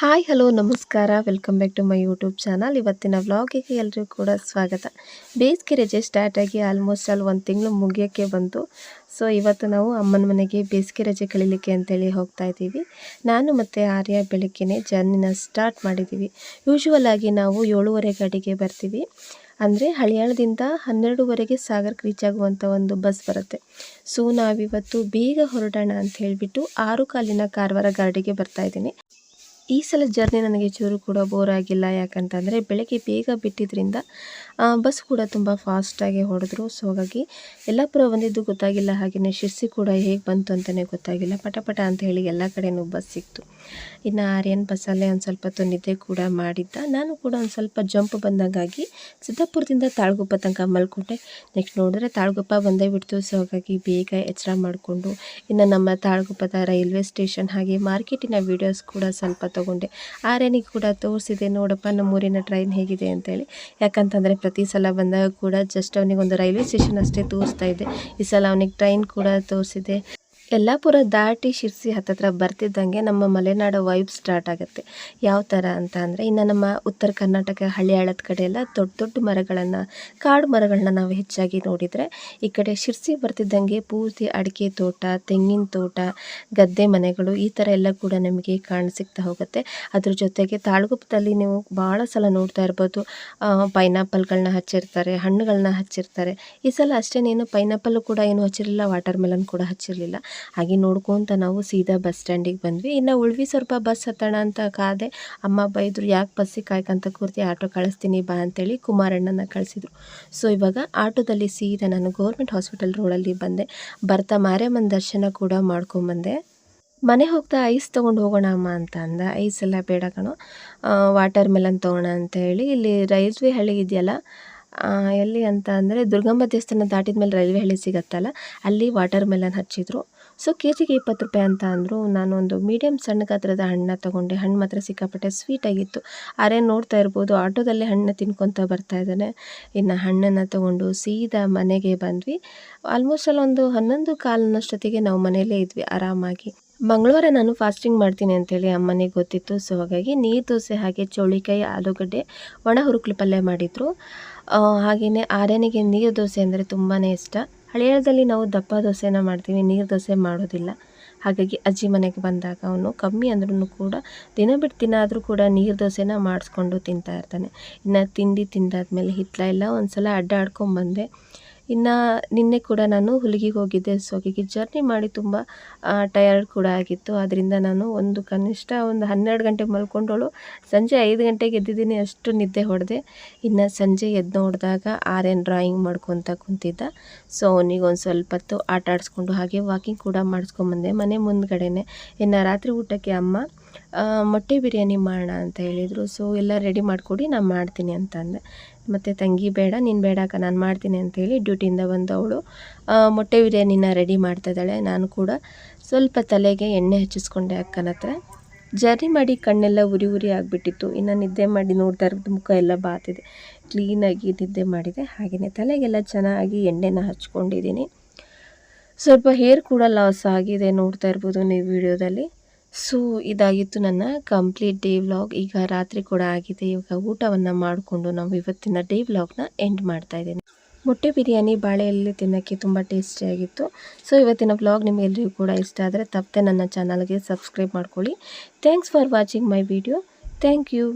Hi, hello, ನಮಸ್ಕಾರ. Welcome back to my YouTube channel ಇವತ್ತಿನ ವ್ಲಾಗಿಗೆ ಎಲ್ಲರಿಗೂ ಕೂಡ ಸ್ವಾಗತ. ಬೇಸಿಗೆ ರಜೆ ಸ್ಟಾರ್ಟ್ ಆಗಿ ಆಲ್ಮೋಸ್ಟ್ ಆಲ್ ಒಂದು ತಿಂಗಳು ಮುಗಿಯೋಕ್ಕೆ ಬಂತು. ಸೊ ಇವತ್ತು ನಾವು ಅಮ್ಮನ ಮನೆಗೆ ಬೇಸಿಗೆ ರಜೆ ಕಳೀಲಿಕ್ಕೆ ಅಂತೇಳಿ ಹೋಗ್ತಾ ಇದ್ದೀವಿ. ನಾನು ಮತ್ತು ಆರ್ಯ ಬೆಳಗ್ಗೆನೇ ಜರ್ನಿನ ಸ್ಟಾರ್ಟ್ ಮಾಡಿದ್ದೀವಿ. ಯೂಶುವಲ್ ಆಗಿ ನಾವು ಏಳುವರೆ ಗಾಡಿಗೆ ಬರ್ತೀವಿ. ಅಂದರೆ ಹಳಿಯಾಳದಿಂದ ಹನ್ನೆರಡುವರೆಗೆ ಸಾಗರಕ್ಕೆ ರೀಚ್ ಆಗುವಂಥ ಒಂದು ಬಸ್ ಬರುತ್ತೆ. ಸೊ ನಾವಿವತ್ತು ಬೇಗ ಹೊರಡೋಣ ಅಂತ ಹೇಳಿಬಿಟ್ಟು ಆರು ಕಾಲಿನ ಕಾರವಾರ ಗಾಡಿಗೆ ಬರ್ತಾ ಇದ್ದೀನಿ. ಈ ಸಲ ಜರ್ನಿ ನನಗೆ ಚೂರು ಕೂಡ ಬೋರ್ ಆಗಿಲ್ಲ. ಯಾಕಂತಂದರೆ ಬೆಳಗ್ಗೆ ಬೇಗ ಬಿಟ್ಟಿದ್ದರಿಂದ ಬಸ್ ಕೂಡ ತುಂಬ ಫಾಸ್ಟಾಗಿ ಹೊಡೆದ್ರು. ಸೊ ಹಾಗಾಗಿ ಯಲ್ಲಾಪುರ ಬಂದಿದ್ದು ಗೊತ್ತಾಗಿಲ್ಲ. ಹಾಗೆಯೇ ಶಿರ್ಸಿ ಕೂಡ ಹೇಗೆ ಬಂತು ಅಂತಲೇ ಗೊತ್ತಾಗಿಲ್ಲ. ಪಟಪಟ ಪಟ ಅಂತ ಹೇಳಿ ಎಲ್ಲ ಕಡೆಯೂ ಬಸ್ ಸಿಕ್ತು. ಇನ್ನು ಆರ್ಯನ್ ಬಸ್ಸಲ್ಲೇ ಒಂದು ಸ್ವಲ್ಪ ಹೊತ್ತು ನಿದ್ದೆ ಕೂಡ ಮಾಡಿದ್ದ. ನಾನು ಕೂಡ ಒಂದು ಸ್ವಲ್ಪ ಜಂಪ್ ಬಂದಂಗಾಗಿ ಸಿದ್ದಾಪುರದಿಂದ ತಾಳ್ಗುಪ್ಪ ತನಕ ಮಲ್ಕೊಂಡೆ. ನೆಕ್ಸ್ಟ್ ನೋಡಿದ್ರೆ ತಾಳ್ಗುಪ್ಪ ಬಂದೇ ಬಿಡ್ತು. ಸೊ ಹಾಗಾಗಿ ಬೇಗ ಎಚ್ಚರ ಮಾಡಿಕೊಂಡು ಇನ್ನು ನಮ್ಮ ತಾಳ್ಗುಪ್ಪದ ರೈಲ್ವೆ ಸ್ಟೇಷನ್ ಹಾಗೆ ಮಾರ್ಕೆಟಿನ ವೀಡಿಯೋಸ್ ಕೂಡ ಸ್ವಲ್ಪ ತೊಗೊಂಡೆ. ಆರ್ಯನಿಗೆ ಕೂಡ ತೋರಿಸಿದೆ, ನೋಡಪ್ಪ ನಮ್ಮೂರಿನ ಟ್ರೈನ್ ಹೇಗಿದೆ ಅಂತೇಳಿ. ಯಾಕಂತಂದರೆ ಪ್ರತಿ ಸಲ ಬಂದಾಗ ಕೂಡ ಜಸ್ಟ್ ಅವನಿಗೆ ಒಂದು ರೈಲ್ವೆ ಸ್ಟೇಷನ್ ಅಷ್ಟೇ ತೋರಿಸ್ತಾ ಇದ್ದೆ. ಈ ಸಲ ಅವನಿಗೆ ಟ್ರೈನ್ ಕೂಡ ತೋರಿಸಿದೆ. ಯಲ್ಲಾಪುರ ದಾಟಿ ಶಿರ್ಸಿ ಹತ್ತತ್ರ ಬರ್ತಿದ್ದಂಗೆ ನಮ್ಮ ಮಲೆನಾಡು ವೈಬ್ ಸ್ಟಾರ್ಟ್ ಆಗುತ್ತೆ. ಯಾವ ಥರ ಅಂತ ಅಂದರೆ, ಇನ್ನು ನಮ್ಮ ಉತ್ತರ ಕರ್ನಾಟಕ ಹಳ್ಳಿಯಾಳದ ಕಡೆ ಎಲ್ಲ ದೊಡ್ಡ ದೊಡ್ಡ ಮರಗಳನ್ನು, ಕಾಡು ಮರಗಳನ್ನ ನಾವು ಹೆಚ್ಚಾಗಿ ನೋಡಿದರೆ, ಈ ಕಡೆ ಶಿರ್ಸಿ ಬರ್ತಿದ್ದಂಗೆ ಪೂರ್ತಿ ಅಡಿಕೆ ತೋಟ, ತೆಂಗಿನ ತೋಟ, ಗದ್ದೆ ಮನೆಗಳು ಈ ಥರ ಎಲ್ಲ ಕೂಡ ನಮಗೆ ಕಾಣಸಿಗ್ತಾ ಹೋಗುತ್ತೆ. ಅದ್ರ ಜೊತೆಗೆ ತಾಳ್ಗುಪ್ಪದಲ್ಲಿ ನೀವು ಭಾಳ ಸಲ ನೋಡ್ತಾ ಇರ್ಬೋದು ಪೈನಾಪಲ್ಗಳನ್ನ ಹಚ್ಚಿರ್ತಾರೆ ಹಣ್ಣುಗಳನ್ನ ಹಚ್ಚಿರ್ತಾರೆ. ಈ ಸಲ ಅಷ್ಟೇನೇನು ಪೈನಾಪಲ್ಲು ಕೂಡ ಏನು ಹಚ್ಚಿರಲಿಲ್ಲ, ವಾಟರ್ ಮೆಲನ್ ಕೂಡ ಹಚ್ಚಿರಲಿಲ್ಲ. ಹಾಗೆ ನೋಡ್ಕೊತ ನಾವು ಸೀದಾ ಬಸ್ ಸ್ಟ್ಯಾಂಡಿಗೆ ಬಂದ್ವಿ. ಇನ್ನು ಉಳ್ವಿ ಸ್ವಲ್ಪ ಬಸ್ ಹತ್ತೋಣ ಅಂತ ಕಾದೆ ಅಮ್ಮ ಬೈದರು ಯಾಕೆ ಬಸ್ಸಿಗೆ ಕಾಯ್ಕಂತ ಕೂರ್ತಿ? ಆಟೋ ಕಳಿಸ್ತೀನಿ ಬಾ ಅಂತೇಳಿ ಕುಮಾರಣ್ಣನ ಕಳಿಸಿದ್ರು. ಸೊ ಇವಾಗ ಆಟೋದಲ್ಲಿ ಸೀದಾ ನಾನು ಗೌರ್ಮೆಂಟ್ ಹಾಸ್ಪಿಟಲ್ ರೋಡಲ್ಲಿ ಬಂದೆ. ಬರ್ತಾ ಮಾರ್ಯಮ್ಮನ ದರ್ಶನ ಕೂಡ ಮಾಡ್ಕೊಂಬಂದೆ ಮನೆ ಹೋಗ್ತಾ ಐಸ್ ತೊಗೊಂಡು ಹೋಗೋಣ ಅಮ್ಮ ಅಂತ ಅಂದ. ಐಸ್ ಎಲ್ಲ ಬೇಡ ಕಣೋ. ವಾಟರ್ ಮೆಲನ್ ತೊಗೋಣ ಅಂತ ಹೇಳಿ. ಇಲ್ಲಿ ರೈಲ್ವೆ ಹಳ್ಳಿ ಇದೆಯಲ್ಲ ಎಲ್ಲಿ ಅಂತ ಅಂದರೆ ದುರ್ಗಮ್ಮ ದೇವಸ್ಥಾನ ದಾಟಿದ ಮೇಲೆ ರೈಲ್ವೆ ಹಳ್ಳಿ ಸಿಗತ್ತಲ್ಲ, ಅಲ್ಲಿ ವಾಟರ್ ಮೆಲನ್ ಹಚ್ಚಿದ್ರು. ಸೊ ಕೆ ಜಿಗೆ ಇಪ್ಪತ್ತು ರೂಪಾಯಿ ಅಂತ ಅಂದರು, ನಾನೊಂದು ಮೀಡಿಯಮ್ ಸಣ್ಣ ಗಾತ್ರದ ಹಣ್ಣನ್ನ ತೊಗೊಂಡೆ. ಹಣ್ಣು ಮಾತ್ರ ಸಿಕ್ಕಾಪಟ್ಟೆ ಸ್ವೀಟ್ ಆಗಿತ್ತು. ಆರೇ ನೋಡ್ತಾ ಇರ್ಬೋದು, ಆಟೋದಲ್ಲೇ ಹಣ್ಣು ತಿನ್ಕೊತ ಬರ್ತಾ ಇದ್ದಾನೆ. ಇನ್ನು ಹಣ್ಣನ್ನು ತೊಗೊಂಡು ಸೀದಾ ಮನೆಗೆ ಬಂದ್ವಿ. ಆಲ್ಮೋಸ್ಟ್ ಅಲ್ಲಿ ಒಂದು ಹನ್ನೊಂದು ಕಾಲಿನಷ್ಟೊತ್ತಿಗೆ ನಾವು ಮನೆಯಲ್ಲೇ ಇದ್ವಿ, ಆರಾಮಾಗಿ. ಮಂಗಳವಾರ ನಾನು ಫಾಸ್ಟಿಂಗ್ ಮಾಡ್ತೀನಿ ಅಂತೇಳಿ ಅಮ್ಮನಿಗೆ ಗೊತ್ತಿತ್ತು. ಸೊ ಹಾಗಾಗಿ ನೀರು ದೋಸೆ, ಹಾಗೆ ಚೌಳಿಕಾಯಿ, ಆಲೂಗಡ್ಡೆ, ಒಣ ಹುರುಕ್ಲು ಪಲ್ಯ ಮಾಡಿದರು. ಹಾಗೆಯೇ ಆರ್ಯನಿಗೆ ನೀರು ದೋಸೆ ಅಂದರೆ ತುಂಬಾ ಇಷ್ಟ. ಹಳೆಯದಲ್ಲಿ ನಾವು ದಪ್ಪ ದೋಸೆನ ಮಾಡ್ತೀವಿ, ನೀರು ದೋಸೆ ಮಾಡೋದಿಲ್ಲ. ಹಾಗಾಗಿ ಅಜ್ಜಿ ಮನೆಗೆ ಬಂದಾಗ ಅವನು ಕಮ್ಮಿ ಅಂದ್ರೂ ಕೂಡ ದಿನ ಬಿಟ್ಟು ದಿನ ಆದರೂ ಕೂಡ ನೀರು ದೋಸೆನ ಮಾಡಿಸ್ಕೊಂಡು ತಿಂತಾ ಇರ್ತಾನೆ. ಇನ್ನು ತಿಂಡಿ ತಿಂದಾದ್ಮೇಲೆ ಹಿತ್ತಲ ಎಲ್ಲ ಒಂದು ಸಲ ಅಡ್ಡಾಡ್ಕೊಂಬಂದೆ ಇನ್ನು ನಿನ್ನೆ ಕೂಡ ನಾನು ಹುಲಿಗೆ ಹೋಗಿದ್ದೆ, ಸೊ ಜರ್ನಿ ಮಾಡಿ ತುಂಬ ಟಯರ್ಡ್ ಕೂಡ ಆಗಿತ್ತು. ಅದರಿಂದ ನಾನು ಒಂದು ಕನಿಷ್ಠ ಒಂದು ಹನ್ನೆರಡು ಗಂಟೆ ಮಲ್ಕೊಂಡವಳು ಸಂಜೆ ಐದು ಗಂಟೆಗೆ ಎದ್ದಿದ್ದೀನಿ, ಅಷ್ಟು ನಿದ್ದೆ ಹೊಡೆದೆ. ಇನ್ನು ಸಂಜೆ ಎದ್ದು ನೋಡಿದಾಗ ಆರ್ಯನ್ ಡ್ರಾಯಿಂಗ್ ಮಾಡ್ಕೊತ ಕುಂತಿದ್ದ. ಸೊ ಅವನಿಗೆ ಒಂದು ಸ್ವಲ್ಪ ಹೊತ್ತು ಆಟ ಆಡಿಸ್ಕೊಂಡು ಹಾಗೆ ವಾಕಿಂಗ್ ಕೂಡ ಮಾಡಿಸ್ಕೊಂಬಂದೆ. ಮನೆ ಮುಂದ್ಗಡೆನೆ. ಇನ್ನು ರಾತ್ರಿ ಊಟಕ್ಕೆ ಅಮ್ಮ ಮೊಟ್ಟೆ ಬಿರಿಯಾನಿ ಮಾಡೋಣ ಅಂತ ಹೇಳಿದರು. ಸೊ ಎಲ್ಲ ರೆಡಿ ಮಾಡಿಕೊಡಿ, ನಾನು ಮಾಡ್ತೀನಿ ಅಂತ ಅಂದೆ ಮತ್ತು ತಂಗಿ, ಬೇಡ, ನೀನು ಬೇಡ ಅಕ್ಕ, ನಾನು ಮಾಡ್ತೀನಿ ಅಂತೇಳಿ ಡ್ಯೂಟಿಯಿಂದ ಬಂದವಳು. ಮೊಟ್ಟೆ ಬಿರಿಯಾನಿನ ರೆಡಿ ಮಾಡ್ತಾ ಇದ್ದಾಳೆ, ನಾನು ಕೂಡ ಸ್ವಲ್ಪ ತಲೆಗೆ ಎಣ್ಣೆ ಹಚ್ಚಿಸ್ಕೊಂಡೆ ಅಕ್ಕನ ಹತ್ರ. ಜರಿ ಮಾಡಿ ಕಣ್ಣೆಲ್ಲ ಉರಿ ಉರಿ ಆಗಿಬಿಟ್ಟಿತ್ತು. ಇನ್ನು ನಿದ್ದೆ ಮಾಡಿ ನೋಡ್ತಾ ಇರೋದು ಮುಖ ಎಲ್ಲ ಬಾತಿದೆ. ಕ್ಲೀನಾಗಿ ನಿದ್ದೆ ಮಾಡಿದೆ. ಹಾಗೆಯೇ ತಲೆಗೆಲ್ಲ ಚೆನ್ನಾಗಿ ಎಣ್ಣೆನ ಹಚ್ಕೊಂಡಿದ್ದೀನಿ. ಸ್ವಲ್ಪ ಹೇರ್ ಕೂಡ ಲಾಸ್ ಆಗಿದೆ ನೋಡ್ತಾ ಇರ್ಬೋದು ನೀವು ವಿಡಿಯೋದಲ್ಲಿ ಸೊ, ಇದಾಗಿತ್ತು ನನ್ನ ಕಂಪ್ಲೀಟ್ ಡೇ ವ್ಲಾಗ್ ಈಗ ರಾತ್ರಿ ಕೂಡ ಆಗಿದೆ. ಇವಾಗ ಊಟವನ್ನು ಮಾಡಿಕೊಂಡು ನಾವು ಇವತ್ತಿನ ಡೇ ವ್ಲಾಗ್ನ ಎಂಡ್ ಮಾಡ್ತಾ ಇದ್ದೀನಿ. ಮೊಟ್ಟೆ ಬಿರಿಯಾನಿ ಬಾಳೆಯಲ್ಲಿ ತಿನ್ನೋಕ್ಕೆ ತುಂಬ ಟೇಸ್ಟಿಯಾಗಿತ್ತು ಸೊ ಇವತ್ತಿನ ವ್ಲಾಗ್ ನಿಮಗೆಲ್ಲರಿಗೂ ಕೂಡ ಇಷ್ಟ ಆದರೆ ತಪ್ಪದೆ ನನ್ನ ಚಾನಲ್ಗೆ ಸಬ್ಸ್ಕ್ರೈಬ್ ಮಾಡ್ಕೊಳ್ಳಿ. Thanks for watching my video thank you